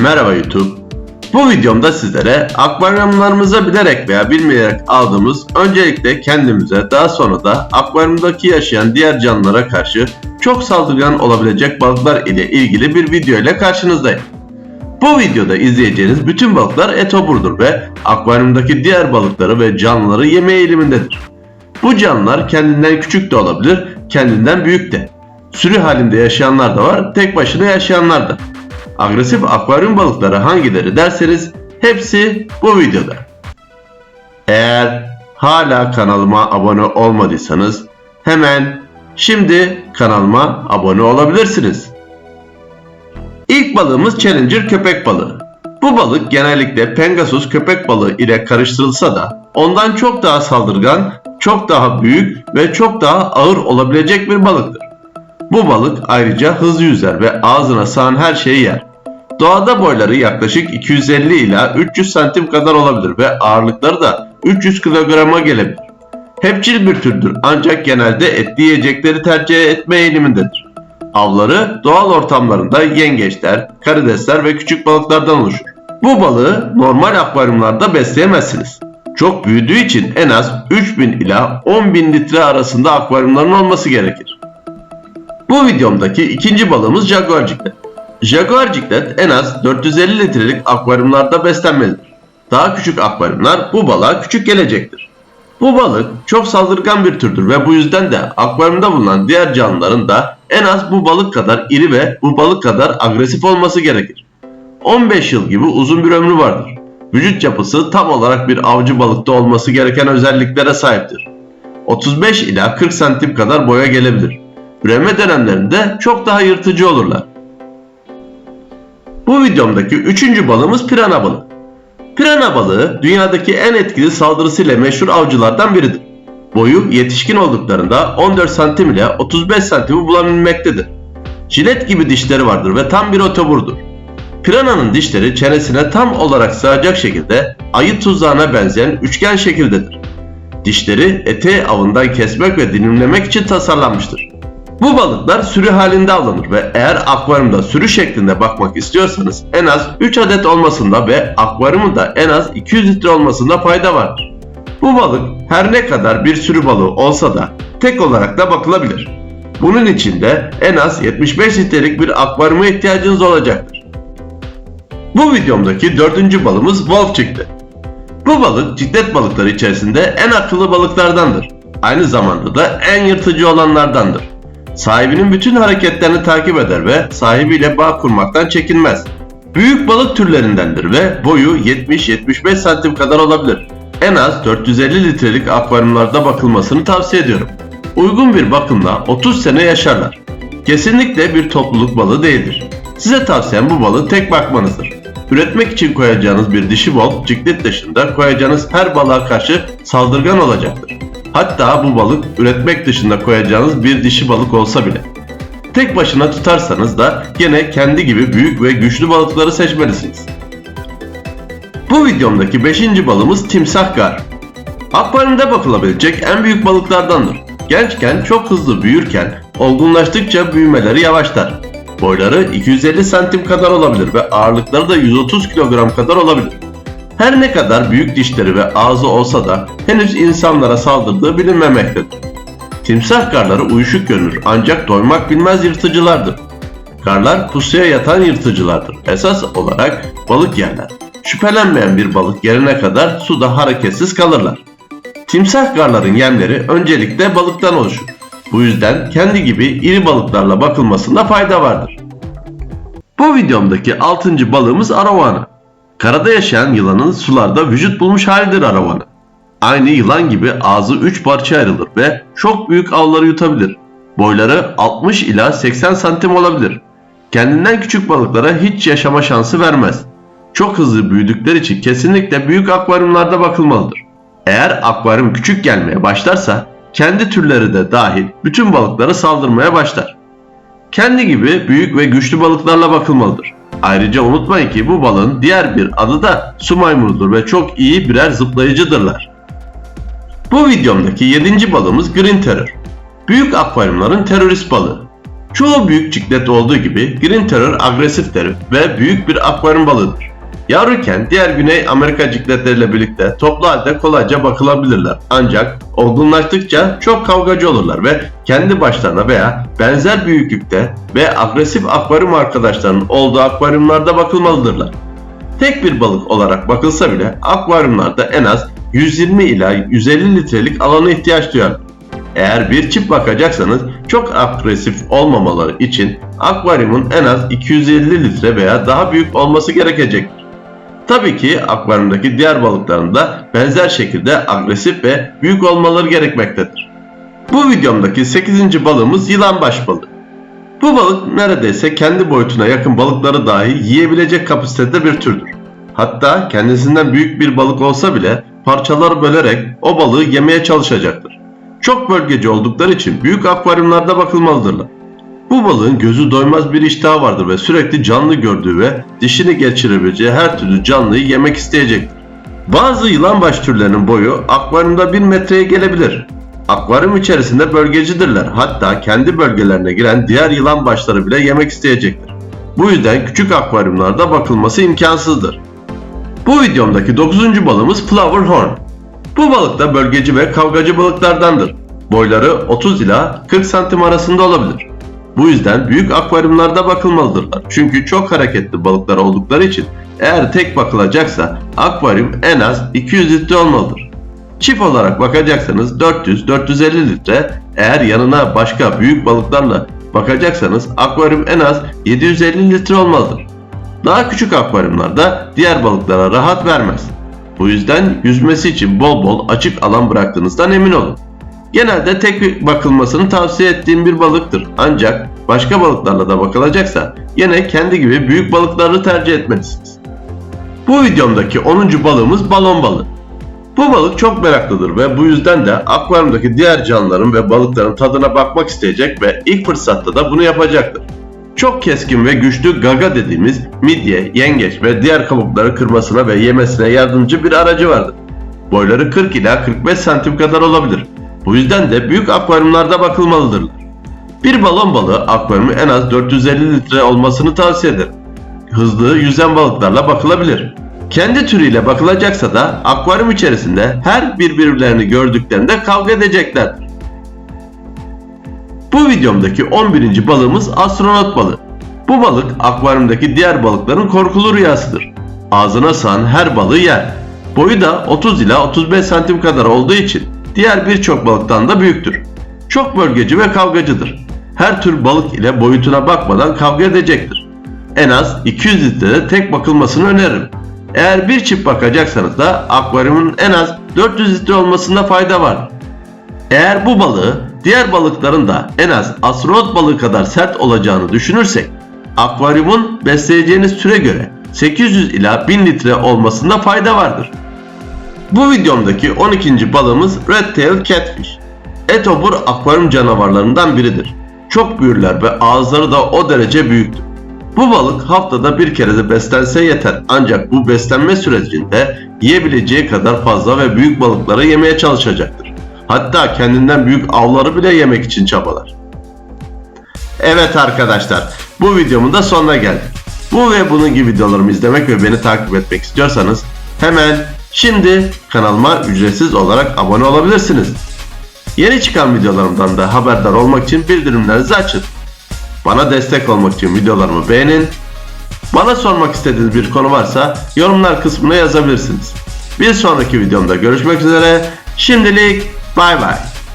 Merhaba YouTube. Bu videomda sizlere akvaryumlarımıza bilerek veya bilmeyerek aldığımız öncelikle kendimize daha sonra da akvaryumdaki yaşayan diğer canlılara karşı çok saldırgan olabilecek balıklar ile ilgili bir video ile karşınızdayım. Bu videoda izleyeceğiniz bütün balıklar etoburdur ve akvaryumdaki diğer balıkları ve canlıları yeme eğilimindedir. Bu canlılar kendinden küçük de olabilir, kendinden büyük de. Sürü halinde yaşayanlar da var, tek başına yaşayanlar da. Agresif akvaryum balıkları hangileri derseniz hepsi bu videoda. Eğer hala kanalıma abone olmadıysanız hemen şimdi kanalıma abone olabilirsiniz. İlk balığımız Challenger köpek balığı. Bu balık genellikle Pegasus köpek balığı ile karıştırılsa da ondan çok daha saldırgan, çok daha büyük ve çok daha ağır olabilecek bir balıktır. Bu balık ayrıca hızlı yüzer ve ağzına sığan her şeyi yer. Doğada boyları yaklaşık 250 ila 300 santim kadar olabilir ve ağırlıkları da 300 kilograma gelebilir. Hepçil bir türdür ancak genelde etli yiyecekleri tercih etme eğilimindedir. Avları doğal ortamlarında yengeçler, karidesler ve küçük balıklardan oluşur. Bu balığı normal akvaryumlarda besleyemezsiniz. Çok büyüdüğü için en az 3000 ila 10.000 litre arasında akvaryumların olması gerekir. Bu videomdaki ikinci balığımız Jaguar ciklet. Jaguar ciklet en az 450 litrelik akvaryumlarda beslenmelidir. Daha küçük akvaryumlar bu balığa küçük gelecektir. Bu balık çok saldırgan bir türdür ve bu yüzden de akvaryumda bulunan diğer canlıların da en az bu balık kadar iri ve bu balık kadar agresif olması gerekir. 15 yıl gibi uzun bir ömrü vardır. Vücut yapısı tam olarak bir avcı balıkta olması gereken özelliklere sahiptir. 35 ila 40 santim kadar boya gelebilir. Üreme dönemlerinde çok daha yırtıcı olurlar. Bu videomdaki üçüncü balığımız pirana balığı. Pirana balığı dünyadaki en etkili saldırısıyla meşhur avcılardan biridir. Boyu yetişkin olduklarında 14 santim ile 35 santimi bulabilmektedir. Jilet gibi dişleri vardır ve tam bir otoburdur. Pirananın dişleri çenesine tam olarak sığacak şekilde ayı tuzağına benzeyen üçgen şekildedir. Dişleri eteği avından kesmek ve dilimlemek için tasarlanmıştır. Bu balıklar sürü halinde avlanır ve eğer akvaryumda sürü şeklinde bakmak istiyorsanız en az 3 adet olmasında ve akvaryumun da en az 200 litre olmasında fayda vardır. Bu balık her ne kadar bir sürü balığı olsa da tek olarak da bakılabilir. Bunun için de en az 75 litrelik bir akvaryuma ihtiyacınız olacaktır. Bu videomdaki dördüncü balımız wolf çıktı. Bu balık ciklet balıkları içerisinde en akıllı balıklardandır. Aynı zamanda da en yırtıcı olanlardandır. Sahibinin bütün hareketlerini takip eder ve sahibiyle bağ kurmaktan çekinmez. Büyük balık türlerindendir ve boyu 70-75 santim kadar olabilir. En az 450 litrelik akvaryumlarda bakılmasını tavsiye ediyorum. Uygun bir bakımla 30 sene yaşarlar. Kesinlikle bir topluluk balığı değildir. Size tavsiyem bu balığı tek bakmanızdır. Üretmek için koyacağınız bir dişi bol, ciklet dışında koyacağınız her balığa karşı saldırgan olacaktır. Hatta bu balık üretmek dışında koyacağınız bir dişi balık olsa bile. Tek başına tutarsanız da gene kendi gibi büyük ve güçlü balıkları seçmelisiniz. Bu videomdaki 5. balımız timsah gar. Akvaryumda bakılabilecek en büyük balıklardandır. Gençken çok hızlı büyürken olgunlaştıkça büyümeleri yavaşlar. Boyları 250 santim kadar olabilir ve ağırlıkları da 130 kilogram kadar olabilir. Her ne kadar büyük dişleri ve ağzı olsa da henüz insanlara saldırdığı bilinmemektedir. Timsah garları uyuşuk görünür ancak doymak bilmez yırtıcılardır. Garlar pusuya yatan yırtıcılardır. Esas olarak balık yerler. Şüphelenmeyen bir balık yerine kadar suda hareketsiz kalırlar. Timsah garların yemleri öncelikle balıktan oluşur. Bu yüzden kendi gibi iri balıklarla bakılmasında fayda vardır. Bu videomdaki 6. balığımız arowana. Karada yaşayan yılanın sularda vücut bulmuş halidir aravanı. Aynı yılan gibi ağzı 3 parça ayrılır ve çok büyük avları yutabilir. Boyları 60 ila 80 santim olabilir. Kendinden küçük balıklara hiç yaşama şansı vermez. Çok hızlı büyüdükleri için kesinlikle büyük akvaryumlarda bakılmalıdır. Eğer akvaryum küçük gelmeye başlarsa kendi türleri de dahil bütün balıklara saldırmaya başlar. Kendi gibi büyük ve güçlü balıklarla bakılmalıdır. Ayrıca unutmayın ki bu balığın diğer bir adı da su maymunudur ve çok iyi birer zıplayıcıdırlar. Bu videomdaki 7. balığımız Green Terror. Büyük akvaryumların terörist balığı. Çoğu büyük ciklet olduğu gibi Green Terror agresiftir ve büyük bir akvaryum balığıdır. Yavruken diğer Güney Amerika cikletleriyle birlikte toplu halde kolayca bakılabilirler. Ancak olgunlaştıkça çok kavgacı olurlar ve kendi başlarına veya benzer büyüklükte ve agresif akvaryum arkadaşlarının olduğu akvaryumlarda bakılmalıdırlar. Tek bir balık olarak bakılsa bile akvaryumlarda en az 120 ila 150 litrelik alana ihtiyaç duyar. Eğer bir çift bakacaksanız çok agresif olmamaları için akvaryumun en az 250 litre veya daha büyük olması gerekecektir. Tabii ki akvaryumdaki diğer balıkların da benzer şekilde agresif ve büyük olmaları gerekmektedir. Bu videomdaki 8. balığımız yılanbaş balığı. Bu balık neredeyse kendi boyutuna yakın balıkları dahi yiyebilecek kapasitede bir türdür. Hatta kendisinden büyük bir balık olsa bile parçaları bölerek o balığı yemeye çalışacaktır. Çok bölgeci oldukları için büyük akvaryumlarda bakılmalıdırlar. Bu balığın gözü doymaz bir iştahı vardır ve sürekli canlı gördüğü ve dişini geçirebileceği her türlü canlıyı yemek isteyecektir. Bazı yılanbaş türlerinin boyu akvaryumda 1 metreye gelebilir. Akvaryum içerisinde bölgecidirler. Hatta kendi bölgelerine giren diğer yılan başları bile yemek isteyecektir. Bu yüzden küçük akvaryumlarda bakılması imkansızdır. Bu videomdaki 9. balığımız Flower Horn. Bu balık da bölgeci ve kavgacı balıklardandır. Boyları 30 ila 40 santim arasında olabilir. Bu yüzden büyük akvaryumlarda bakılmalıdırlar. Çünkü çok hareketli balıklar oldukları için eğer tek bakılacaksa akvaryum en az 200 litre olmalıdır. Çift olarak bakacaksanız 400-450 litre, eğer yanına başka büyük balıklarla bakacaksanız akvaryum en az 750 litre olmalıdır. Daha küçük akvaryumlarda diğer balıklara rahat vermez. Bu yüzden yüzmesi için bol bol açık alan bıraktığınızdan emin olun. Genelde tek bakılmasını tavsiye ettiğim bir balıktır. Ancak başka balıklarla da bakılacaksa yine kendi gibi büyük balıkları tercih etmelisiniz. Bu videomdaki 10. balığımız balon balığı. Bu balık çok meraklıdır ve bu yüzden de akvaryumdaki diğer canlıların ve balıkların tadına bakmak isteyecek ve ilk fırsatta da bunu yapacaktır. Çok keskin ve güçlü gaga dediğimiz midye, yengeç ve diğer kabukları kırmasına ve yemesine yardımcı bir aracı vardır. Boyları 40 ila 45 santim kadar olabilir. Bu yüzden de büyük akvaryumlarda bakılmalıdırlar. Bir balon balığı akvaryumu en az 450 litre olmasını tavsiye ederim. Hızlı yüzen balıklarla bakılabilir. Kendi türüyle bakılacaksa da akvaryum içerisinde her birbirlerini gördüklerinde kavga edeceklerdir. Bu videomdaki 11. balığımız astronot balığı. Bu balık akvaryumdaki diğer balıkların korkulu rüyasıdır. Ağzına sığan her balığı yer. Boyu da 30 ila 35 santim kadar olduğu için diğer birçok balıktan da büyüktür. Çok bölgeci ve kavgacıdır. Her tür balık ile boyutuna bakmadan kavga edecektir. En az 200 litrede tek bakılmasını öneririm. Eğer bir çift bakacaksanız da akvaryumun en az 400 litre olmasında fayda var. Eğer bu balığı diğer balıkların da en az astronot balığı kadar sert olacağını düşünürsek, akvaryumun besleyeceğiniz türe göre 800 ila 1000 litre olmasında fayda vardır. Bu videomdaki 12. balığımız Red Tail Catfish. Etobur akvaryum canavarlarından biridir. Çok büyürler ve ağızları da o derece büyüktür. Bu balık haftada bir kere de beslense yeter ancak bu beslenme sürecinde yiyebileceği kadar fazla ve büyük balıkları yemeye çalışacaktır. Hatta kendinden büyük avları bile yemek için çabalar. Evet arkadaşlar bu videomun da sonuna geldik. Bu ve bunun gibi videolarımı izlemek ve beni takip etmek istiyorsanız hemen şimdi kanalıma ücretsiz olarak abone olabilirsiniz. Yeni çıkan videolarımdan da haberdar olmak için bildirimlerinizi açın. Bana destek olmak için videolarımı beğenin. Bana sormak istediğiniz bir konu varsa yorumlar kısmına yazabilirsiniz. Bir sonraki videomda görüşmek üzere. Şimdilik bay bay.